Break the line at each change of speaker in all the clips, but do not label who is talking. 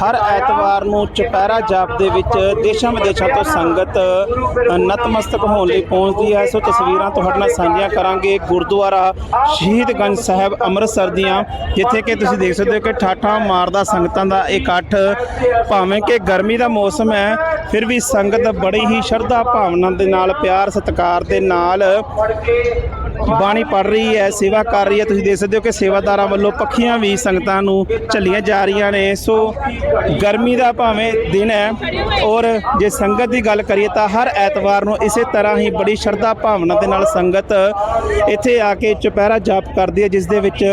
ਹਰ ਐਤਵਾਰ ਨੂੰ ਚੁਪਹਿਰਾ ਜਾਪ ਦੇ ਵਿੱਚ ਦੇਸ਼ਾਂ ਵਿਦੇਸ਼ਾਂ ਤੋਂ ਸੰਗਤ ਨਤਮਸਤਕ ਹੋਣ ਲਈ ਪਹੁੰਚਦੀ ਹੈ। ਸੋ ਤਸਵੀਰਾਂ ਤੁਹਾਡੇ ਨਾਲ ਸਾਂਝੀਆਂ ਕਰਾਂਗੇ। ਗੁਰਦੁਆਰਾ ਸ਼ਹੀਦਗੰਜ ਸਾਹਿਬ ਅੰਮ੍ਰਿਤਸਰ ਦੀਆਂ ਜਿੱਥੇ ਕਿ ਤੁਸੀਂ ਦੇਖ ਸਕਦੇ ਹੋ ਕਿ ਠਾਠਾਂ ਮਾਰਦਾ ਸੰਗਤਾਂ ਦਾ ਇਕੱਠ ਭਾਵੇਂ ਕਿ ਗਰਮੀ ਦਾ ਮੌਸਮ ਹੈ ਫਿਰ ਵੀ ਸੰਗਤ ਬੜੀ ਹੀ ਸ਼ਰਧਾ ਭਾਵਨਾ ਦੇ ਨਾਲ ਪਿਆਰ ਸਤਿਕਾਰ ਦੇ ਨਾਲ ਬਾਣੀ ਪੜ ਰਹੀ ਹੈ, ਸੇਵਾ ਕਰ ਰਹੀ ਹੈ। ਤੁਸੀਂ ਦੇਖ ਸਕਦੇ ਹੋ ਕਿ ਸੇਵਾਦਾਰਾਂ ਵੱਲੋਂ ਪੱਖੀਆਂ ਵੀ ਸੰਗਤਾਂ ਨੂੰ ਝੱਲੀਆਂ ਜਾ ਰਹੀਆਂ ਨੇ। ਸੋ ਗਰਮੀ ਦਾ ਭਾਵੇਂ ਦਿਨ ਹੈ ਔਰ ਜੇ ਸੰਗਤ ਦੀ ਗੱਲ ਕਰੀਏ ਤਾਂ ਹਰ ਐਤਵਾਰ ਨੂੰ ਇਸੇ ਤਰ੍ਹਾਂ ਹੀ ਬੜੀ ਸ਼ਰਧਾ ਭਾਵਨਾ ਦੇ ਨਾਲ ਸੰਗਤ ਇੱਥੇ ਆ ਕੇ ਚੁਪਹਿਰਾ ਜਾਪ ਕਰਦੀ ਹੈ, ਜਿਸ ਦੇ ਵਿੱਚ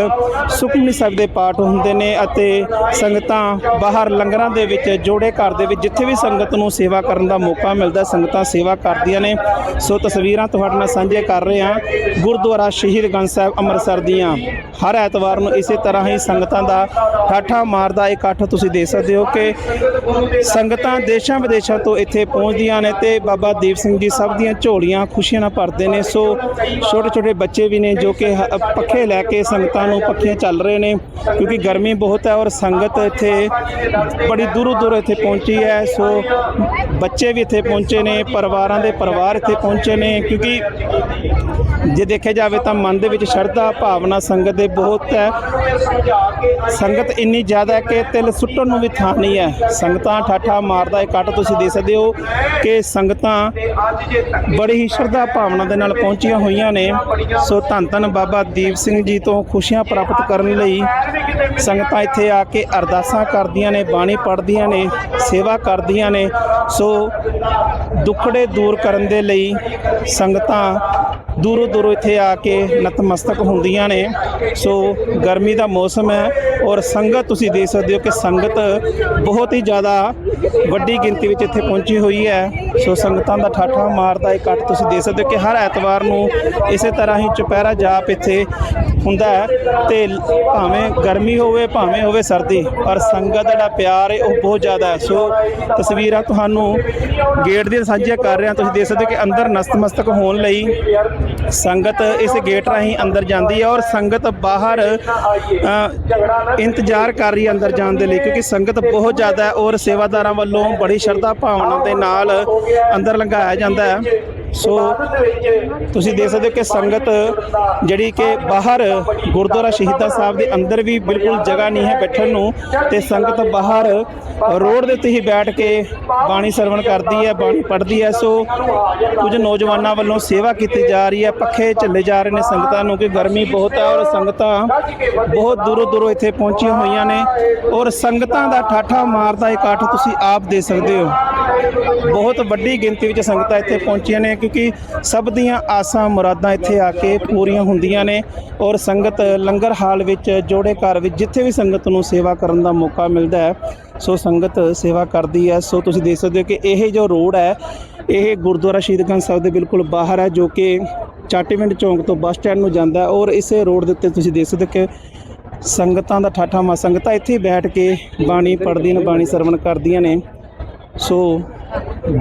ਸੁਖਮਨੀ ਸਾਹਿਬ ਦੇ ਪਾਠ ਹੁੰਦੇ ਨੇ ਅਤੇ ਸੰਗਤਾਂ ਬਾਹਰ ਲੰਗਰਾਂ ਦੇ ਵਿੱਚ, ਜੋੜੇ ਘਰ ਦੇ ਵਿੱਚ, ਜਿੱਥੇ ਵੀ ਸੰਗਤ ਨੂੰ ਸੇਵਾ ਕਰਨ ਦਾ ਮੌਕਾ ਮਿਲਦਾ, ਸੰਗਤਾਂ ਸੇਵਾ ਕਰਦੀਆਂ ਨੇ। ਸੋ ਤਸਵੀਰਾਂ ਤੁਹਾਡੇ ਨਾਲ ਸਾਂਝੇ ਕਰ ਰਹੇ ਹਾਂ। ਗੁਰਦੁਆਰਾ ਦੁਆਰਾ ਸ਼ਹੀਦ ਗੰਜ ਸਾਹਿਬ ਅੰਮ੍ਰਿਤਸਰ ਦੀਆਂ ਹਰ ਐਤਵਾਰ ਨੂੰ ਇਸੇ ਤਰ੍ਹਾਂ ਹੀ ਸੰਗਤਾਂ ਦਾ ਠਾਠਾ ਮਾਰਦਾ ਇਕੱਠ ਤੁਸੀਂ ਦੇਖ ਸਕਦੇ ਹੋ ਕਿ ਸੰਗਤਾਂ ਦੇਸ਼ਾਂ ਵਿਦੇਸ਼ਾਂ ਤੋਂ ਇੱਥੇ ਪਹੁੰਚਦੀਆਂ ਨੇ ਤੇ ਬਾਬਾ ਦੀਪ ਸਿੰਘ ਜੀ ਸਭ ਦੀਆਂ ਝੋਲੀਆਂ ਖੁਸ਼ੀਆਂ ਨਾਲ ਭਰਦੇ ਨੇ। ਸੋ ਛੋਟੇ ਛੋਟੇ ਬੱਚੇ ਵੀ ਨੇ ਜੋ ਕਿ ਪੱਖੇ ਲੈ ਕੇ ਸੰਗਤਾਂ ਨੂੰ ਪੱਖੀਆਂ ਚੱਲ ਰਹੇ ਨੇ ਕਿਉਂਕਿ ਗਰਮੀ ਬਹੁਤ ਹੈ ਔਰ ਸੰਗਤ ਇੱਥੇ ਬੜੀ ਦੂਰੋਂ ਦੂਰੋਂ ਇੱਥੇ ਪਹੁੰਚੀ ਹੈ। ਸੋ ਬੱਚੇ ਵੀ ਇੱਥੇ ਪਹੁੰਚੇ ਨੇ, ਪਰਿਵਾਰਾਂ ਦੇ ਪਰਿਵਾਰ ਇੱਥੇ ਪਹੁੰਚੇ ਨੇ ਕਿਉਂਕਿ ਜੇ ਦੇਖਿਆ ਜਾਵੇ ਤਾਂ ਮਨ ਦੇ ਵਿੱਚ ਸ਼ਰਧਾ ਭਾਵਨਾ ਸੰਗਤ ਦੇ ਬਹੁਤ ਹੈ। ਸੰਗਤ ਇੰਨੀ ਜ਼ਿਆਦਾ ਹੈ ਕਿ ਤਿਲ ਸੁੱਟਣ ਨੂੰ ਵੀ ਥਾਂ ਨਹੀਂ ਹੈ। ਸੰਗਤਾਂ ਠਾਠਾ ਮਾਰਦਾ ਇਕੱਠ ਤੁਸੀਂ ਦੇ ਸਕਦੇ ਹੋ ਕਿ ਸੰਗਤਾਂ ਬੜੀ ਹੀ ਸ਼ਰਧਾ ਭਾਵਨਾ ਦੇ ਨਾਲ ਪਹੁੰਚੀਆਂ ਹੋਈਆਂ ਨੇ। ਸੋ ਧੰਨ ਧੰਨ ਬਾਬਾ ਦੀਪ ਸਿੰਘ ਜੀ ਤੋਂ ਖੁਸ਼ੀਆਂ ਪ੍ਰਾਪਤ ਕਰਨ ਲਈ ਸੰਗਤਾਂ ਇੱਥੇ ਆ ਕੇ ਅਰਦਾਸਾਂ ਕਰਦੀਆਂ ਨੇ, ਬਾਣੀ ਪੜ੍ਹਦੀਆਂ ਨੇ, ਸੇਵਾ ਕਰਦੀਆਂ ਨੇ। ਸੋ ਦੁੱਖੜੇ ਦੂਰ ਕਰਨ ਦੇ ਲਈ ਸੰਗਤਾਂ ਦੂਰੋਂ ਦੂਰੋਂ ਇੱਥੇ ਆ ਕੇ ਨਤਮਸਤਕ ਹੁੰਦੀਆਂ ਨੇ। ਸੋ ਗਰਮੀ ਦਾ ਮੌਸਮ ਹੈ ਔਰ ਸੰਗਤ ਤੁਸੀਂ ਦੇਖ ਸਕਦੇ ਹੋ ਕਿ ਸੰਗਤ ਬਹੁਤ ਹੀ ਜ਼ਿਆਦਾ ਵੱਡੀ ਗਿਣਤੀ ਵਿੱਚ ਇੱਥੇ ਪਹੁੰਚੀ ਹੋਈ ਹੈ। ਸੋ ਸੰਗਤਾਂ ਦਾ ਠਾਠਾ ਮਾਰਦਾ ਇਕੱਠ ਤੁਸੀਂ ਦੇਖ ਸਕਦੇ ਹੋ ਕਿ ਹਰ ਐਤਵਾਰ ਨੂੰ ਇਸੇ ਤਰ੍ਹਾਂ ਹੀ ਚੁਪਹਿਰਾ ਜਾਪ ਇੱਥੇ ਹੁੰਦਾ ਹੈ ਤੇ ਭਾਵੇਂ ਗਰਮੀ ਹੋਵੇ, ਭਾਵੇਂ ਹੋਵੇ ਸਰਦੀ, ਪਰ ਸੰਗਤ ਦਾ ਜਿਹੜਾ ਪਿਆਰ ਹੈ ਉਹ ਬਹੁਤ ਜ਼ਿਆਦਾ ਹੈ। ਸੋ ਤਸਵੀਰਾਂ ਤੁਹਾਨੂੰ ਗੇਟ ਦੀਆਂ ਸਾਂਝੀਆਂ ਕਰ ਰਿਹਾ। ਤੁਸੀਂ ਦੇਖ ਸਕਦੇ ਹੋ ਕਿ ਅੰਦਰ ਨਤਮਸਤਕ ਹੋਣ ਲਈ ਸੰਗਤ ਇਸ ਗੇਟ ਰਾਹੀਂ ਅੰਦਰ ਜਾਂਦੀ ਹੈ ਔਰ ਸੰਗਤ ਬਾਹਰ ਇੰਤਜ਼ਾਰ ਕਰ ਰਹੀ ਹੈ ਅੰਦਰ ਜਾਣ ਦੇ ਲਈ ਕਿਉਂਕਿ ਸੰਗਤ ਬਹੁਤ ਜ਼ਿਆਦਾ ਹੈ ਔਰ ਸੇਵਾਦਾਰਾਂ ਵੱਲੋਂ ਬੜੀ ਸ਼ਰਧਾ ਭਾਵਨਾ ਦੇ ਨਾਲ ਅੰਦਰ ਲੰਘਾਇਆ ਜਾਂਦਾ ਹੈ। ਸੋ ਤੁਸੀਂ ਦੇਖ ਸਕਦੇ ਹੋ ਕਿ ਸੰਗਤ ਜਿਹੜੀ ਕਿ ਬਾਹਰ ਗੁਰਦੁਆਰਾ ਸ਼ਹੀਦਾਂ ਸਾਹਿਬ ਦੇ ਅੰਦਰ ਵੀ ਬਿਲਕੁਲ ਜਗ੍ਹਾ ਨਹੀਂ ਹੈ ਬੈਠਣ ਨੂੰ ਤੇ ਸੰਗਤ ਬਾਹਰ ਰੋਡ ਦੇ ਉੱਤੇ ਹੀ ਬੈਠ ਕੇ ਬਾਣੀ ਸਰਵਣ ਕਰਦੀ ਹੈ, ਬਾਣੀ ਪੜ੍ਹਦੀ ਹੈ। ਸੋ ਕੁਝ ਨੌਜਵਾਨਾਂ ਵੱਲੋਂ ਸੇਵਾ ਕੀਤੀ ਜਾ ਰਹੀ ਹੈ, ਪੱਖੇ ਚੱਲੇ ਜਾ ਰਹੇ ਨੇ ਸੰਗਤਾਂ ਨੂੰ ਕਿ ਗਰਮੀ ਬਹੁਤ ਹੈ ਔਰ ਸੰਗਤਾਂ ਬਹੁਤ ਦੂਰੋਂ ਦੂਰੋਂ ਇੱਥੇ ਪਹੁੰਚੀਆਂ ਹੋਈਆਂ ਨੇ ਔਰ ਸੰਗਤਾਂ ਦਾ ਠਾਠਾ ਮਾਰਦਾ ਇਕੱਠ ਤੁਸੀਂ ਆਪ ਦੇ ਸਕਦੇ ਹੋ। ਬਹੁਤ ਵੱਡੀ ਗਿਣਤੀ ਵਿੱਚ ਸੰਗਤਾਂ ਇੱਥੇ ਪਹੁੰਚੀਆਂ ਨੇ, ਕਿਉਂਕਿ ਸਭ ਦੀਆਂ ਆਸਾਂ, ਮੁਰਾਦਾਂ ਇੱਥੇ ਆ ਕੇ ਪੂਰੀਆਂ ਹੁੰਦੀਆਂ ਨੇ ਔਰ ਸੰਗਤ ਲੰਗਰ ਹਾਲ ਵਿੱਚ, ਜੋੜੇ ਘਰ ਵਿੱਚ ਜਿੱਥੇ ਵੀ ਸੰਗਤ ਨੂੰ ਸੇਵਾ ਕਰਨ ਦਾ ਮੌਕਾ ਮਿਲਦਾ ਹੈ, ਸੋ ਸੰਗਤ ਸੇਵਾ ਕਰਦੀ ਹੈ। ਸੋ ਤੁਸੀਂ ਦੇਖ ਸਕਦੇ ਹੋ ਕਿ ਇਹ ਜੋ ਰੋਡ ਹੈ, ਇਹ ਗੁਰਦੁਆਰਾ ਸ਼ਹੀਦਗੰਜ ਸਾਹਿਬ ਦੇ ਬਿਲਕੁਲ ਬਾਹਰ ਹੈ, ਜੋ ਕਿ ਚਾਟੀਵਿੰਡ ਚੌਂਕ ਤੋਂ ਬੱਸ ਸਟੈਂਡ ਨੂੰ ਜਾਂਦਾ ਹੈ ਔਰ ਇਸੇ ਰੋਡ ਦੇ ਉੱਤੇ ਤੁਸੀਂ ਦੇਖ ਸਕਦੇ ਹੋ ਕਿ ਸੰਗਤਾਂ ਦਾ ਠਾਠਾ ਮਾ, ਸੰਗਤਾਂ ਇੱਥੇ ਬੈਠ ਕੇ ਬਾਣੀ ਪੜ੍ਹਦੀਆਂ ਨੇ, ਬਾਣੀ ਸਰਵਣ ਕਰਦੀਆਂ ਨੇ। ਸੋ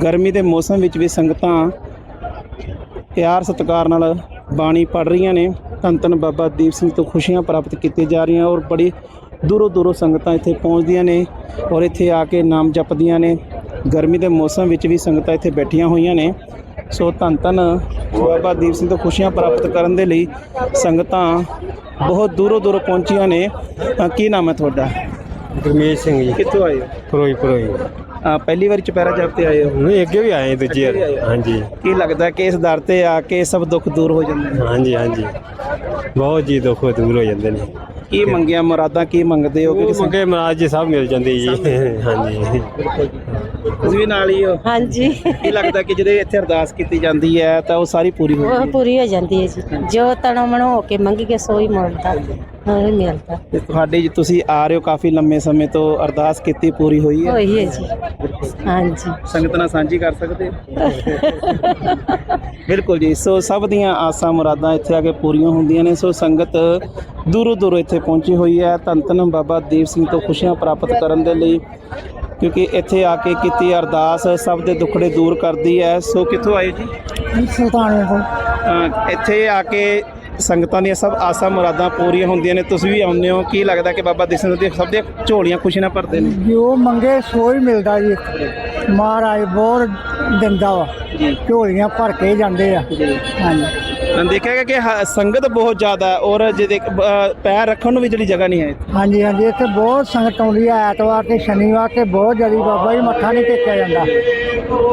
ਗਰਮੀ ਦੇ ਮੌਸਮ ਵਿੱਚ ਵੀ ਸੰਗਤਾਂ ਪਿਆਰ ਸਤਿਕਾਰ ਨਾਲ ਬਾਣੀ ਪੜ ਰਹੀਆਂ ਨੇ। ਧੰਨ ਧੰਨ ਬਾਬਾ ਦੀਪ ਸਿੰਘ ਤੋਂ ਖੁਸ਼ੀਆਂ ਪ੍ਰਾਪਤ ਕੀਤੀਆਂ ਜਾ ਰਹੀਆਂ ਔਰ ਬੜੀ ਦੂਰੋਂ ਦੂਰੋਂ ਸੰਗਤਾਂ ਇੱਥੇ ਪਹੁੰਚਦੀਆਂ ਨੇ ਔਰ ਇੱਥੇ ਆ ਕੇ ਨਾਮ ਜਪਦੀਆਂ ਨੇ। ਗਰਮੀ ਦੇ ਮੌਸਮ ਵਿੱਚ ਵੀ ਸੰਗਤਾਂ ਇੱਥੇ ਬੈਠੀਆਂ ਹੋਈਆਂ ਨੇ। ਸੋ ਧੰਨ ਧੰਨ ਬਾਬਾ ਦੀਪ ਸਿੰਘ ਤੋਂ ਖੁਸ਼ੀਆਂ ਪ੍ਰਾਪਤ ਕਰਨ ਦੇ ਲਈ ਸੰਗਤਾਂ ਬਹੁਤ ਦੂਰੋਂ ਦੂਰੋਂ ਪਹੁੰਚੀਆਂ ਨੇ। ਕੀ ਨਾਮ ਹੈ ਤੁਹਾਡਾ?
ਗੁਰਮੀਤ ਸਿੰਘ ਜੀ।
ਕਿੱਥੋਂ ਆਏ ਹੋ?
ਫਿਰੋਜ਼ਪੁਰ ਹੋਈ
ਅ, ਪਹਿਲੀ ਵਾਰ ਚੁਪਹਿਰਾ ਜਾਪ ਤੇ ਆਏ ਹੋ?
ਨਹੀਂ ਅੱਗੇ ਵੀ ਆਏ ਦੂਜੀ ਵਾਰ। ਹਾਂਜੀ।
ਕੀ ਲੱਗਦਾ ਕਿ ਇਸ ਦਰ ਤੇ ਆ ਕੇ ਸਭ ਦੁੱਖ ਦੂਰ ਹੋ ਜਾਂਦੇ ਨੇ?
ਹਾਂਜੀ ਹਾਂਜੀ। ਬਹੁਤ ਜੀ ਦੁੱਖ ਦੂਰ ਹੋ ਜਾਂਦੇ ਨੇ।
ਕੀ ਮੰਗਿਆ ਮੁਰਾਦਾਂ ਕੀ ਮੰਗਦੇ ਹੋ
ਉਹ ਮੰਗੇ ਮਹਾਰਾਜ ਜੀ ਸਭ ਮਿਲ ਜਾਂਦੇ ਜੀ। ਹਾਂਜੀ।
ਤੁਸੀਂ ਵੀ ਨਾਲ ਹੀ ਹੋ।
ਹਾਂਜੀ।
ਕੀ ਲੱਗਦਾ ਕਿ ਜਦੋਂ ਇੱਥੇ ਅਰਦਾਸ ਕੀਤੀ ਜਾਂਦੀ ਹੈ ਤਾਂ ਉਹ ਸਾਰੀ ਪੂਰੀ ਹੋ
ਉਹ
ਜਾਂਦੀ ਹੈ?
ਪੂਰੀ ਹੋ ਜਾਂਦੀ ਹੈ ਜੀ। ਜੋ ਤਣੋ ਮਣੋ ਹੋ ਕੇ ਮੰਗੀ ਕੇ ਸੋਈ ਮਿਲਦਾ ਉਹ ਮਿਲਦਾ
ਤੇ ਤੁਹਾਡੀ ਜੀ ਤੁਸੀਂ ਆ ਰਹੇ ਹੋ ਕਾਫੀ ਲੰਮੇ ਸਮੇਂ ਤੋਂ ਅਰਦਾਸ ਕੀਤੀ ਪੂਰੀ ਹੋਈ ਹੈ?
ਹੋਈ ਹੈ ਜੀ। ਹਾਂਜੀ।
ਸੰਗਤ ਨਾਲ ਸਾਂਝੀ ਕਰ ਸਕਦੇ? ਹੋ ਬਿਲਕੁਲ ਜੀ। ਸੋ ਸਭ ਦੀਆਂ ਆਸਾਂ ਮੁਰਾਦਾਂ ਇੱਥੇ ਆ ਕੇ ਪੂਰੀਆਂ ਹੁੰਦੀਆਂ ਨੇ। ਸੋ ਸੰਗਤ ਦੂਰੋਂ ਦੂਰੋਂ ਇੱਥੇ ਪਹੁੰਚੀ ਹੋਈ ਹੈ। ਧੰਨ ਧੰਨ ਬਾਬਾ ਦੀਪ ਸਿੰਘ ਤੋਂ ਖੁਸ਼ੀਆਂ ਪ੍ਰਾਪਤ ਕਰਨ ਦੇ ਲਈ ਕਿਉਂਕਿ ਇੱਥੇ ਆ ਕੇ ਕੀਤੀ ਅਰਦਾਸ ਸਭ ਦੇ ਦੁੱਖੜੇ ਦੂਰ ਕਰਦੀ ਹੈ। ਸੋ ਕਿੱਥੋਂ ਆਏ ਜੀ?
ਸੁਲਤਾਨੇ ਤੋਂ।
ਇੱਥੇ ਆ ਕੇ ਸੰਗਤਾਂ ਦੀਆਂ ਸਭ ਆਸਾਂ ਮੁਰਾਦਾਂ ਪੂਰੀਆਂ ਹੁੰਦੀਆਂ ਨੇ। ਤੁਸੀਂ ਵੀ ਆਉਂਦੇ ਹੋ। ਕੀ ਲੱਗਦਾ ਕਿ ਬਾਬਾ ਦੀਪ ਸਿੰਘ ਦੀ ਸਭ ਦੀਆਂ ਝੋਲੀਆਂ ਖੁਸ਼ੀ ਨਾਲ ਭਰਦੇ ਨੇ?
ਜੋ ਮੰਗੇ ਸੋ ਹੀ ਮਿਲਦਾ ਜੀ। ਮਹਾਰਾਜ ਬਹੁਤ ਦਿੰਦਾ ਵਾ। ਝੋਲੀਆਂ ਭਰ ਕੇ ਜਾਂਦੇ ਆ। ਹਾਂਜੀ।
ਦੇਖਿਆ ਕਿ ਸੰਗਤ ਬਹੁਤ ਜ਼ਿਆਦਾ ਹੈ ਔਰ ਜਿਹਦੇ ਅ, ਪੈਰ ਰੱਖਣ ਨੂੰ ਵੀ ਜਿਹੜੀ ਜਗ੍ਹਾ ਨਹੀਂ ਹੈ
ਹਾਂਜੀ ਹਾਂਜੀ ਇੱਥੇ ਬਹੁਤ ਸੰਗਤ ਆਉਂਦੀ ਹੈ ਐਤਵਾਰ ਤੇ ਸ਼ਨੀਵਾਰ ਤੇ ਬਹੁਤ ਜਲਦੀ ਬਾਬਾ ਜੀ ਮੱਥਾ ਨਹੀਂ ਟੇਕਿਆ ਜਾਂਦਾ।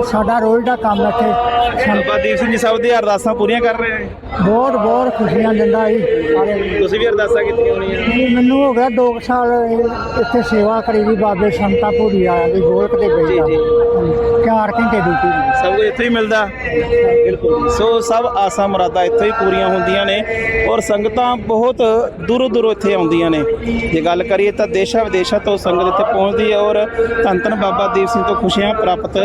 ਸਾਡਾ ਰੋਜ਼ ਦਾ ਕੰਮ ਹੈ ਇੱਥੇ।
ਸੰਗਤ ਦੀਪ ਸਿੰਘ ਜੀ ਸਾਹਿਬ ਦੀਆਂ ਅਰਦਾਸਾਂ ਪੂਰੀਆਂ ਕਰ ਰਹੇ ਹੈ
ਬਹੁਤ ਬਹੁਤ ਖੁਸ਼ੀਆਂ ਦਿੰਦਾ ਜੀ।
ਤੁਸੀਂ ਵੀ ਅਰਦਾਸਾਂ ਕੀਤੀਆਂ ਹੋਣੀਆਂ।
ਮੈਨੂੰ ਹੋ ਗਿਆ 2 ਸਾਲ ਇੱਥੇ ਸੇਵਾ ਕਰੀ ਦੀ ਬਾਬੇ ਸੰਤਾ ਪੂਰੀ ਆਇਆ ਦੀ ਗੋਲਕ ਤੇ ਗਈ ਦਾ 4 ਘੰਟੇ ਡਿਊਟੀ
ਸਭ ਕੁਝ ਇੱਥੇ ਹੀ ਮਿਲਦਾ। ਬਿਲਕੁਲ ਸੋ ਸਭ ਆਸਾਂ ਮੁਰਾਦਾਂ ਇੱਥੇ ਹੀ ਪੂਰੀਆਂ ਹੁੰਦੀਆਂ ਨੇ ਔਰ ਸੰਗਤਾਂ ਬਹੁਤ ਦੂਰੋਂ ਦੂਰੋਂ ਇੱਥੇ ਆਉਂਦੀਆਂ ਨੇ। ਜੇ ਗੱਲ ਕਰੀਏ ਤਾਂ ਦੇਸ਼ਾਂ ਵਿਦੇਸ਼ਾਂ ਤੋਂ ਸੰਗਤ ਇੱਥੇ ਪਹੁੰਚਦੀ ਹੈ ਔਰ ਧੰਨ ਧੰਨ ਬਾਬਾ ਦੀਪ ਸਿੰਘ ਤੋਂ ਖੁਸ਼ੀਆਂ ਪ੍ਰਾਪਤ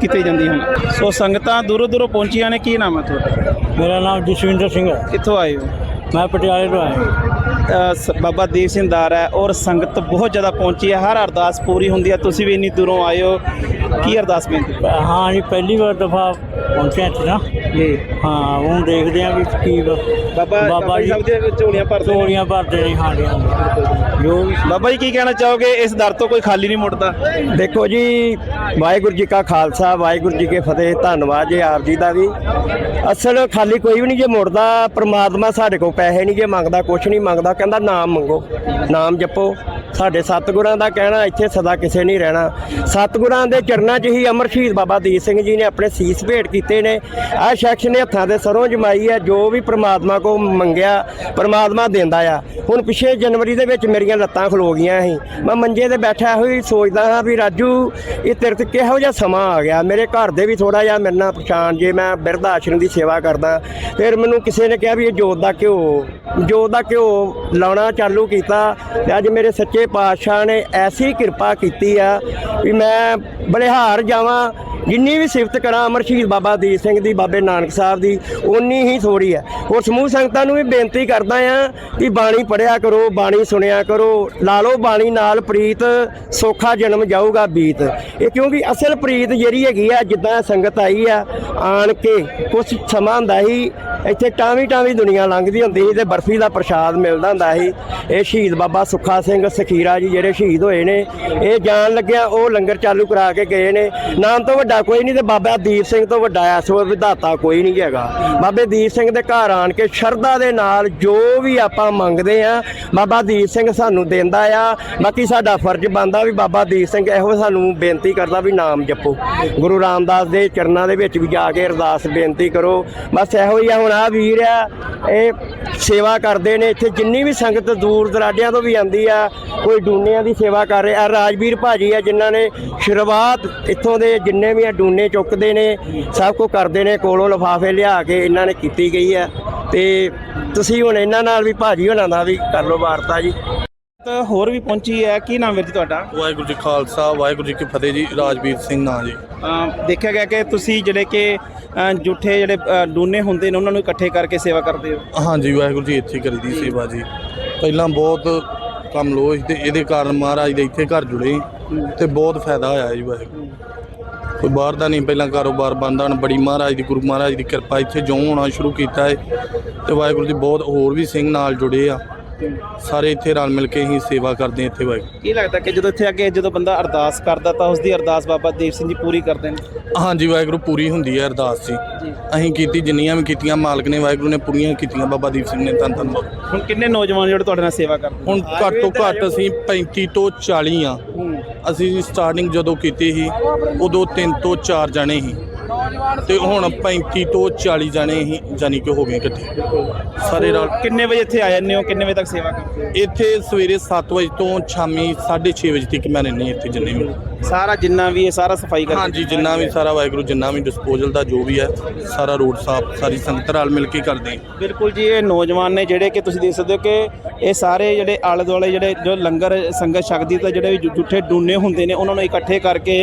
ਕੀਤੇ ਜਾਂਦੀਆਂ ਹਨ। ਸੋ ਸੰਗਤਾਂ ਦੂਰੋਂ ਦੂਰੋਂ ਪਹੁੰਚੀਆਂ ਨੇ ਕੀ ਨਾਮ ਹੈ ਤੁਹਾਡਾ?
ਮੇਰਾ ਨਾਮ ਜਸਵਿੰਦਰ ਸਿੰਘ ਹੈ।
ਕਿੱਥੋਂ ਆਏ ਹੋ?
ਮੈਂ ਪਟਿਆਲੇ ਤੋਂ ਆਇਆ
ਬਾਬਾ ਦੀਪ ਸਿੰਘ ਦਾਰ ਹੈ ਔਰ ਸੰਗਤ ਬਹੁਤ ਜ਼ਿਆਦਾ ਪਹੁੰਚੀ ਹੈ। ਹਰ ਅਰਦਾਸ ਪੂਰੀ ਹੁੰਦੀ ਹੈ। ਤੁਸੀਂ ਵੀ ਇੰਨੀ ਦੂਰੋਂ ਆਏ ਹੋ। ਕੀ ਅਰਦਾਸ ਬੇਨਤੀ
ਹਾਂ ਜੀ ਪਹਿਲੀ ਵਾਰ ਦਫਾ ਪਹੁੰਚਿਆ ਇੱਥੇ ਨਾ।
ਜੀ।
ਹਾਂ ਹੁਣ ਦੇਖਦੇ ਆ ਵੀ ਕੀ।
ਬਾਬਾ
ਬਾਬਾ ਜੀ
ਸਭ ਦੀਆਂ ਝੋਲੀਆਂ ਭਰਦੇ।
ਝੋਲੀਆਂ ਭਰਦੇ ਨੇ ਹਾਂ ਜੀ। ਜੋ।
ਬਾਬਾ ਜੀ ਕੀ ਕਹਿਣਾ ਚਾਹੋਗੇ? ਇਸ ਦਰ ਤੋਂ ਕੋਈ ਖਾਲੀ ਨਹੀਂ ਮੁੜਦਾ।
ਦੇਖੋ ਜੀ ਵਾਹਿਗੁਰੂ ਜੀ ਕਾ ਖਾਲਸਾ ਵਾਹਿਗੁਰੂ ਜੀ ਕੀ ਫਤਿਹ। ਧੰਨਵਾਦ ਜੀ ਆਪ ਜੀ ਦਾ ਵੀ। ਅਸਲ ਖਾਲੀ ਕੋਈ ਵੀ ਨਹੀਂ ਜੇ ਮੁੜਦਾ ਪ੍ਰਮਾਤਮਾ ਸਾਡੇ ਕੋਲ ਪੈਸੇ ਨਹੀਂ ਜੇ ਮੰਗਦਾ ਕੁਛ ਨਹੀਂ ਮੰਗਦਾ ਕਹਿੰਦਾ ਨਾਮ ਮੰਗੋ ਨਾਮ ਜਪੋ। ਸਾਡੇ ਸਤਿਗੁਰਾਂ ਦਾ ਕਹਿਣਾ, ਇੱਥੇ ਸਦਾ ਕਿਸੇ ਨਹੀਂ ਰਹਿਣਾ। ਸਤਿਗੁਰਾਂ ਦੇ ਚਰਨਾਂ 'ਚ ਹੀ ਅਮਰ ਸ਼ਹੀਦ ਬਾਬਾ ਦੀਪ ਸਿੰਘ ਜੀ ਨੇ ਆਪਣੇ ਸੀਸ ਭੇਟ ਕੀਤੇ ਨੇ। ਆਹ ਸ਼ਖਸ ਨੇ ਹੱਥਾਂ ਦੇ ਸਰੋਂ ਜਮਾਈ ਹੈ ਜੋ ਵੀ ਪ੍ਰਮਾਤਮਾ ਕੋ ਮੰਗਿਆ, ਪ੍ਰਮਾਤਮਾ ਦਿੰਦਾ ਆ। ਹੁਣ ਪਿਛੇ ਜਨਵਰੀ ਦੇ ਵਿੱਚ ਮੇਰੀਆਂ ਲੱਤਾਂ ਖਲੋ ਗਈਆਂ ਸੀ। ਮੈਂ ਮੰਜੇ ਤੇ ਬੈਠਾ ਹੋਈ ਸੋਚਦਾ ਹਾਂ ਵੀ ਰਾਜੂ, ਇਹ ਤੇਰੇ ਤੇ ਕਿਹੋ ਜਿਹਾ ਸਮਾਂ ਆ ਗਿਆ? ਮੇਰੇ ਘਰ ਦੇ ਵੀ ਥੋੜਾ ਜਿਹਾ ਮੇਰੇ ਨਾਲ ਪਛਾਣ ਜੇ ਮੈਂ ਬਿਰਧ ਆਸ਼ਰਮ ਦੀ ਸੇਵਾ ਕਰਦਾ। ਫਿਰ ਮੈਨੂੰ ਕਿਸੇ ਨੇ ਕਿਹਾ ਵੀ ਇਹ ਜੋਤ ਦਾ ਘਿਓ, ਜੋਤ ਦਾ ਘਿਓ ਲਾਉਣਾ ਚਾਲੂ ਕੀਤਾ ਤੇ ਅੱਜ ਮੇਰੇ ਸੱਚੇ ਪਾਤਸ਼ਾਹ ਨੇ ਐਸੀ ਕਿਰਪਾ ਕੀਤੀ ਆ ਵੀ ਮੈਂ ਬਲਿਹਾਰ ਜਾਵਾਂ ਜਿੰਨੀ ਵੀ ਸਿਫਤ ਕਰਾਂ, ਅਮਰ ਸ਼ਹੀਦ ਬਾਬਾ ਦੀਪ ਸਿੰਘ ਦੀ, ਬਾਬੇ ਨਾਨਕ ਸਾਹਿਬ ਦੀ, ਓਨੀ ਹੀ ਥੋੜੀ ਹੈ। ਹੋਰ ਸਮੂਹ ਸੰਗਤਾਂ ਨੂੰ ਵੀ ਬੇਨਤੀ ਕਰਦਾ ਆ ਕਿ ਬਾਣੀ ਪੜਿਆ ਕਰੋ, ਬਾਣੀ ਸੁਣਿਆ ਕਰੋ। ਲਾ ਲਓ ਬਾਣੀ ਨਾਲ ਪ੍ਰੀਤ, ਸੋਖਾ ਜਨਮ ਜਾਊਗਾ ਬੀਤ। ਇਹ ਕਿਉਂਕਿ ਅਸਲ ਪ੍ਰੀਤ ਜਿਹੜੀ ਹੈਗੀ ਆ, ਜਿੱਦਾਂ ਸੰਗਤ ਆਈ ਆ, ਆਣ ਕੇ ਕੁਛ ਸਮਾਂ ਹੁੰਦਾ ਸੀ, ਇੱਥੇ ਟਾਵੀ ਟਾਵੀ ਦੁਨੀਆ ਲੰਘਦੀ ਹੁੰਦੀ ਸੀ ਤੇ ਬਰਫੀ ਦਾ ਪ੍ਰਸ਼ਾਦ ਮਿਲਦਾ ਹੁੰਦਾ ਸੀ। ਇਹ ਸ਼ਹੀਦ ਬਾਬਾ ਸੁੱਖਾ ਸਿੰਘ ਸਖੀਰਾ ਜੀ ਜਿਹੜੇ ਸ਼ਹੀਦ ਹੋਏ ਨੇ, ਇਹ ਜਾਣ ਲੱਗਿਆ ਉਹ ਲੰਗਰ ਚਾਲੂ ਕਰਾ ਕੇ ਗਏ ਨੇ। ਨਾਮ ਤੋਂ ਵੱਡਾ ਕੋਈ ਨਹੀਂ ਤੇ ਬਾਬਾ ਦੀਪ ਸਿੰਘ ਤੋਂ ਵੱਡਾ ਐਸੋ ਵਿਧਾਤਾ ਕੋਈ ਨਹੀਂ ਹੈਗਾ। ਬਾਬੇ ਦੀਪ ਸਿੰਘ ਦੇ ਘਰ ਆਣ ਕੇ ਸ਼ਰਧਾ ਦੇ ਨਾਲ ਜੋ ਵੀ ਆਪਾਂ ਮੰਗਦੇ ਆ, ਬਾਬਾ ਦੀਪ ਸਿੰਘ ਸਾਨੂੰ ਦਿੰਦਾ ਆ। ਬਾਕੀ ਸਾਡਾ ਫਰਜ਼ ਬਣਦਾ ਵੀ ਬਾਬਾ ਦੀਪ ਸਿੰਘ ਇਹੋ ਸਾਨੂੰ ਬੇਨਤੀ ਕਰਦਾ ਵੀ ਨਾਮ ਜਪੋ। ਗੁਰੂ ਰਾਮਦਾਸ ਦੇ ਚਰਨਾਂ ਦੇ ਵਿੱਚ ਵੀ ਜਾ ਕੇ ਅਰਦਾਸ ਬੇਨਤੀ ਕਰੋ। ਬਸ ਇਹੋ ਹੀ ਆ, ਹੁਣ ਆ ਵੀਰ ਆ, ਇਹ ਸੇਵਾ ਕਰਦੇ ਨੇ, ਇੱਥੇ ਜਿੰਨੀ ਵੀ ਸੰਗਤ ਦੂਰ ਦਰਾਡਿਆਂ ਤੋਂ ਵੀ ਆਂਦੀ ਆ, ਕੋਈ ਡੂਨਿਆਂ ਦੀ ਸੇਵਾ ਕਰ ਰਿਹਾ। ਰਾਜਵੀਰ ਭਾਜੀ ਆ ਜਿਨ੍ਹਾਂ ਨੇ ਸ਼ੁਰੂਆਤ ਇੱਥੋਂ ਦੇ ਜਿੰਨੇ ਵੀ ਆ ਡੂਨੇ ਚੁੱਕਦੇ ਨੇ ਸਭ ਕੁਝ ਕਰਦੇ ਨੇ ਕੋਲੋਂ ਲਿਫਾਫੇ ਲਿਆ ਕੇ ਇਹਨਾਂ ਨੇ ਕੀਤੀ ਗਈ ਆ ਤੇ ਤੁਸੀਂ ਹੁਣ ਇਹਨਾਂ ਨਾਲ ਵੀ ਭਾਜੀ ਹੋਣਾ ਦਾ ਵੀ ਕਰ ਲਓ ਵਾਰਤਾ ਜੀ।
ਤਾਂ ਹੋਰ ਵੀ ਪਹੁੰਚੀ ਹੈ। ਕੀ ਨਾਮ ਵੀਰ ਜੀ ਤੁਹਾਡਾ?
ਵਾਹਿਗੁਰੂ ਜੀ ਖਾਲਸਾ ਵਾਹਿਗੁਰੂ ਜੀ ਕੀ ਫਤਿਹ ਜੀ ਰਾਜਵੀਰ ਸਿੰਘ ਨਾਂ ਜੀ।
ਦੇਖਿਆ ਗਿਆ ਕਿ ਤੁਸੀਂ ਜਿਹੜੇ ਕਿ ਜੂਠੇ ਜਿਹੜੇ ਡੂਨੇ ਹੁੰਦੇ ਨੇ ਉਹਨਾਂ ਨੂੰ ਇਕੱਠੇ ਕਰਕੇ ਸੇਵਾ ਕਰਦੇ ਹੋ।
ਹਾਂਜੀ ਵਾਹਿਗੁਰੂ ਜੀ ਇੱਥੇ ਕਰੀ ਦੀ ਸੇਵਾ ਜੀ। ਪਹਿਲਾਂ ਬਹੁਤ ਕੰਮ ਲੋ ਸੀ ਤੇ ਇਹਦੇ ਕਾਰਨ ਮਹਾਰਾਜ ਦੇ ਇੱਥੇ ਘਰ ਜੁੜੇ ਤੇ ਬਹੁਤ ਫਾਇਦਾ ਹੋਇਆ ਜੀ ਵਾਹਿਗੁਰੂ। ਕੋਈ ਬਾਹਰ ਦਾ ਨਹੀਂ, ਪਹਿਲਾਂ ਕਾਰੋਬਾਰ ਬੰਦ ਹਨ ਬੜੀ ਮਹਾਰਾਜ ਦੀ, ਗੁਰੂ ਮਹਾਰਾਜ ਦੀ ਕਿਰਪਾ ਇੱਥੇ ਜਿਉਂ ਹੋਣਾ ਸ਼ੁਰੂ ਕੀਤਾ ਹੈ ਤੇ ਵਾਹਿਗੁਰੂ ਜੀ ਬਹੁਤ ਹੋਰ ਵੀ ਸਿੰਘ ਨਾਲ ਜੁੜੇ ਆ। ਸਾਰੇ ਇੱਥੇ ਰਲ ਮਿਲ ਕੇ ਹੀ ਸੇਵਾ ਕਰਦੇ ਹਾਂ ਇੱਥੇ ਵਾਹਿਗੁਰੂ
ਕੀ ਲੱਗਦਾ ਕਿ ਜਦੋਂ ਇੱਥੇ ਅੱਗੇ ਜਦੋਂ ਬੰਦਾ ਅਰਦਾਸ ਕਰਦਾ ਤਾਂ ਉਸ ਦੀ ਅਰਦਾਸ ਬਾਬਾ ਦੀਪ ਸਿੰਘ ਜੀ ਪੂਰੀ ਕਰਦੇ ਨੇ?
ਹਾਂਜੀ ਵਾਹਿਗੁਰੂ ਪੂਰੀ ਹੁੰਦੀ ਹੈ ਅਰਦਾਸ ਜੀ। ਅਸੀਂ ਕੀਤੀ ਜਿੰਨੀਆਂ ਵੀ ਕੀਤੀਆਂ ਮਾਲਕ ਨੇ ਵਾਹਿਗੁਰੂ ਨੇ ਪੂਰੀਆਂ ਕੀਤੀਆਂ ਬਾਬਾ ਦੀਪ ਸਿੰਘ ਨੇ ਧੰਨ ਧੰਨ ਬਾਬਾ।
ਹੁਣ ਕਿੰਨੇ ਨੌਜਵਾਨ ਜਿਹੜੇ ਤੁਹਾਡੇ ਨਾਲ ਸੇਵਾ ਕਰਦੇ
ਹੁਣ ਘੱਟ ਤੋਂ ਘੱਟ ਅਸੀਂ 35 ਤੋਂ 40 ਆ ਅਸੀਂ ਸਟਾਰਟਿੰਗ ਜਦੋਂ ਕੀਤੀ ਸੀ ਉਦੋਂ 3 ਤੋਂ 4 ਜਾਣੇ ਸੀ। ਤੇ ਹੁਣ 35 ਤੋਂ 40 ਜਾਣੇ ਹੀ ਜਾਨੀ ਕਿ ਹੋ ਗਏ ਇਕੱਠੇ। ਸਾਰੇ ਰਲ
ਕਿੰਨੇ ਵਜੇ ਇੱਥੇ ਆ ਜਾਂਦੇ ਹੋ? ਕਿੰਨੇ ਵਜੇ ਤੱਕ ਸੇਵਾ ਕਰਦੇ ਹੋ?
ਇੱਥੇ ਸਵੇਰੇ 7 ਵਜੇ ਤੋਂ ਸ਼ਾਮੀ 6:30 ਵਜੇ ਤੱਕ ਮੈਂ ਰਹਿੰਦੀ ਇੱਥੇ ਜਿੰਨੇ ਵੀ।
ਸਾਰਾ ਜਿੰਨਾ ਵੀ ਹੈ ਸਾਰਾ ਸਫ਼ਾਈ ਕਰਦੇ
ਹਾਂਜੀ ਜਿੰਨਾ ਵੀ ਸਾਰਾ ਵਾਹਿਗੁਰੂ ਜਿੰਨਾ ਵੀ ਡਿਸਪੋਜ਼ਲ ਦਾ ਜੋ ਵੀ ਹੈ ਸਾਰਾ ਰੋਡ ਸਾਫ਼ ਸਾਰੀ ਸੰਗਤ ਰਲ ਮਿਲ ਕੇ ਕਰਦੇ ਹਾਂ।
ਬਿਲਕੁਲ ਜੀ ਇਹ ਨੌਜਵਾਨ ਨੇ ਜਿਹੜੇ ਕਿ ਤੁਸੀਂ ਦੇਖ ਸਕਦੇ ਹੋ ਕਿ ਇਹ ਸਾਰੇ ਜਿਹੜੇ ਆਲੇ ਦੁਆਲੇ ਜਿਹੜੇ ਜੋ ਲੰਗਰ ਸੰਗਤ ਸ਼ਕਤੀ ਤੋਂ ਜਿਹੜੇ ਵੀ ਜੁ- ਜੁੱਠੇ ਡੂਨੇ ਹੁੰਦੇ ਨੇ ਉਹਨਾਂ ਨੂੰ ਇਕੱਠੇ ਕਰਕੇ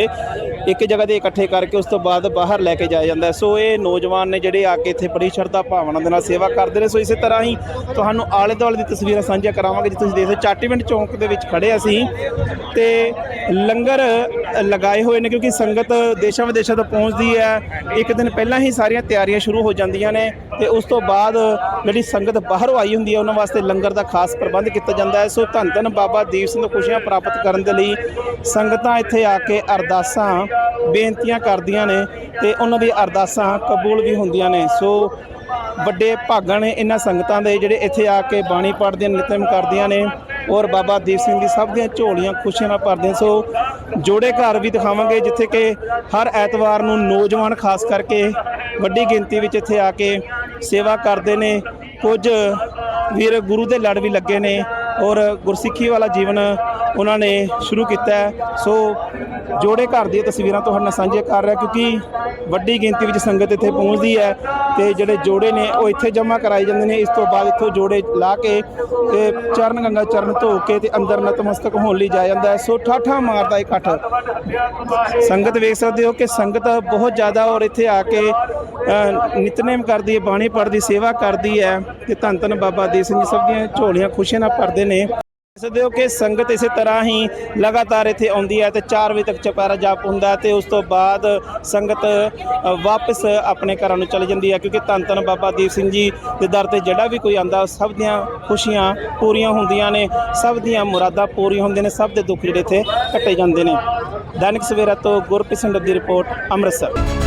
ਇੱਕ ਜਗ੍ਹਾ ਤੇ ਇਕੱਠੇ ਕਰਕੇ ਉਸ ਤੋਂ ਬਾਅਦ ਬਾਹਰ ਲੈ ਲੈ ਕੇ ਜਾਇਆ ਜਾਂਦਾ ਸੋ ਇਹ ਨੌਜਵਾਨ ਨੇ ਜਿਹੜੇ ਆ ਕੇ ਇੱਥੇ ਬੜੀ ਸ਼ਰਧਾ ਭਾਵਨਾ ਦੇ ਨਾਲ ਸੇਵਾ ਕਰਦੇ ਨੇ। ਸੋ ਇਸੇ ਤਰ੍ਹਾਂ ਹੀ ਤੁਹਾਨੂੰ ਆਲੇ ਦੁਆਲੇ ਦੀ ਤਸਵੀਰਾਂ ਸਾਂਝੀਆਂ ਕਰਾਵਾਂਗੇ, ਜਿੱਥੇ ਤੁਸੀਂ ਦੇਖਦੇ ਹੋ, ਚਾਟੀਵਿੰਡ ਚੌਂਕ ਦੇ ਵਿੱਚ ਖੜੇ ਅਸੀਂ। ਤੇ ਲੰਗਰ ਲਗਾਏ ਹੋਏ ਨੇ ਕਿਉਂਕਿ ਸੰਗਤ ਦੇਸ਼ਾਂ ਵਿਦੇਸ਼ਾਂ ਤੋਂ ਪਹੁੰਚਦੀ ਹੈ। ਇੱਕ ਦਿਨ ਪਹਿਲਾਂ ਹੀ ਸਾਰੀਆਂ ਤਿਆਰੀਆਂ ਸ਼ੁਰੂ ਹੋ ਜਾਂਦੀਆਂ ਨੇ ਤੇ ਉਸ ਤੋਂ ਬਾਅਦ ਜਿਹੜੀ ਸੰਗਤ ਬਾਹਰੋਂ ਆਈ ਹੁੰਦੀ ਹੈ, ਉਹਨਾਂ ਵਾਸਤੇ ਲੰਗਰ ਦਾ ਖਾਸ ਪ੍ਰਬੰਧ ਕੀਤਾ ਜਾਂਦਾ ਹੈ। ਸੋ ਧੰਨ ਧੰਨ ਬਾਬਾ ਦੀਪ ਸਿੰਘ ਤੋਂ ਖੁਸ਼ੀਆਂ ਪ੍ਰਾਪਤ ਕਰਨ ਦੇ ਲਈ ਸੰਗਤਾਂ ਇੱਥੇ ਆ ਕੇ ਅਰਦਾਸਾਂ ਬੇਨਤੀਆਂ ਕਰਦੀਆਂ ਨੇ ਤੇ ਉਹਨਾਂ ਦੀ ਅਰਦਾਸਾਂ ਕਬੂਲ ਵੀ ਹੁੰਦੀਆਂ ਨੇ। ਸੋ ਵੱਡੇ ਭਾਗਾਂ ਨੇ ਇਹਨਾਂ ਸੰਗਤਾਂ ਦੇ ਜਿਹੜੇ ਇੱਥੇ ਆ ਕੇ ਬਾਣੀ ਪੜ੍ਹਦੇ ਨੇ ਨਿਤਨੇਮ ਕਰਦੀਆਂ ਨੇ। ਔਰ ਬਾਬਾ ਦੀਪ ਸਿੰਘ ਦੀ ਸਭ ਦੀਆਂ ਝੋਲੀਆਂ ਖੁਸ਼ੀਆਂ ਨਾਲ ਭਰਦੇ ਸੋ ਜੋੜੇ ਘਰ ਵੀ ਦਿਖਾਵਾਂਗੇ, ਜਿੱਥੇ ਕਿ ਹਰ ਐਤਵਾਰ ਨੂੰ ਨੌਜਵਾਨ ਖਾਸ ਕਰਕੇ ਵੱਡੀ ਗਿਣਤੀ ਵਿੱਚ ਇੱਥੇ ਆ ਕੇ ਸੇਵਾ ਕਰਦੇ ਨੇ। ਕੁਝ ਵੀਰ ਗੁਰੂ ਦੇ ਲੜ ਵੀ ਲੱਗੇ ਨੇ ਔਰ ਗੁਰਸਿੱਖੀ ਵਾਲਾ ਜੀਵਨ ਉਹਨਾਂ ਨੇ ਸ਼ੁਰੂ ਕੀਤਾ ਹੈ। ਸੋ ਜੋੜੇ ਘਰ ਦੀਆਂ ਤਸਵੀਰਾਂ ਤੁਹਾਡੇ ਨਾਲ ਸਾਂਝੀਆਂ ਕਰ ਰਿਹਾ, ਕਿਉਂਕਿ ਵੱਡੀ ਗਿਣਤੀ ਵਿੱਚ ਸੰਗਤ ਇੱਥੇ ਪਹੁੰਚਦੀ ਹੈ ਤੇ ਜਿਹੜੇ ਜੋੜੇ ਨੇ ਉਹ ਇੱਥੇ ਜਮ੍ਹਾਂ ਕਰਾਏ ਜਾਂਦੇ ਨੇ। ਇਸ ਤੋਂ ਬਾਅਦ ਇੱਥੋਂ ਜੋੜੇ ਲਾ ਕੇ ਤੇ ਚਰਨ ਗੰਗਾ ਚਰਨ ਧੋ ਕੇ ਤੇ ਅੰਦਰ ਨਤਮਸਤਕ ਹੋਣ ਲਈ ਜਾਇਆ ਜਾਂਦਾ ਹੈ। ਸੋ ਠਾਠਾ ਮਾਰਦਾ ਇਕੱਠ। ਸੰਗਤ ਵੇਖ ਸਕਦੇ ਹੋ ਕਿ ਸੰਗਤ ਬਹੁਤ ਜ਼ਿਆਦਾ ਔਰ ਇੱਥੇ ਆ ਕੇ ਨਿਤਨੇਮ ਕਰਦੀ ਹੈ, ਬਾਣੀ ਪੜ੍ਹਦੀ, ਸੇਵਾ ਕਰਦੀ ਹੈ ਤੇ ਧੰਨ ਧੰਨ ਬਾਬਾ ਦੀਪ ਸਿੰਘ ਜੀ ਸਭ ਦੀਆਂ ਝੋਲੀਆਂ ਖੁਸ਼ੀਆਂ ਨਾਲ ਭਰਦੇ ਨੇ। ਸਕਦੇ ਹੋ ਕਿ ਸੰਗਤ ਇਸੇ ਤਰ੍ਹਾਂ ਹੀ ਲਗਾਤਾਰ ਇੱਥੇ ਆਉਂਦੀ ਹੈ ਤੇ 4 ਵਜੇ ਤੱਕ ਚੁਪਹਿਰਾ ਜਾਪ ਹੁੰਦਾ ਹੈ ਤੇ ਉਸ ਤੋਂ ਬਾਅਦ ਸੰਗਤ ਅ, ਵਾਪਸ ਆਪਣੇ ਘਰਾਂ ਨੂੰ ਚਲੀ ਜਾਂਦੀ ਹੈ ਕਿਉਂਕਿ ਧੰਨ ਧੰਨ ਬਾਬਾ ਦੀਪ ਸਿੰਘ ਜੀ ਦੇ ਦਰ ਤੇ ਜਿਹੜਾ ਵੀ ਕੋਈ ਆਂਦਾ ਸਭ ਦੀਆਂ ਖੁਸ਼ੀਆਂ ਪੂਰੀਆਂ ਹੁੰਦੀਆਂ ਨੇ ਸਭ ਦੀਆਂ ਮੁਰਾਦਾਂ ਪੂਰੀਆਂ ਹੁੰਦੀਆਂ ਨੇ ਸਭ ਦੇ ਦੁੱਖ ਜਿਹੜੇ ਇੱਥੇ ਕੱਟੇ ਜਾਂਦੇ ਨੇ। ਦੈਨਿਕ ਸਵੇਰਾ ਤੋਂ ਗੁਰਪ੍ਰੀਤ ਸਿੰਘ ਦੀ ਰਿਪੋਰਟ ਅੰਮ੍ਰਿਤਸਰ।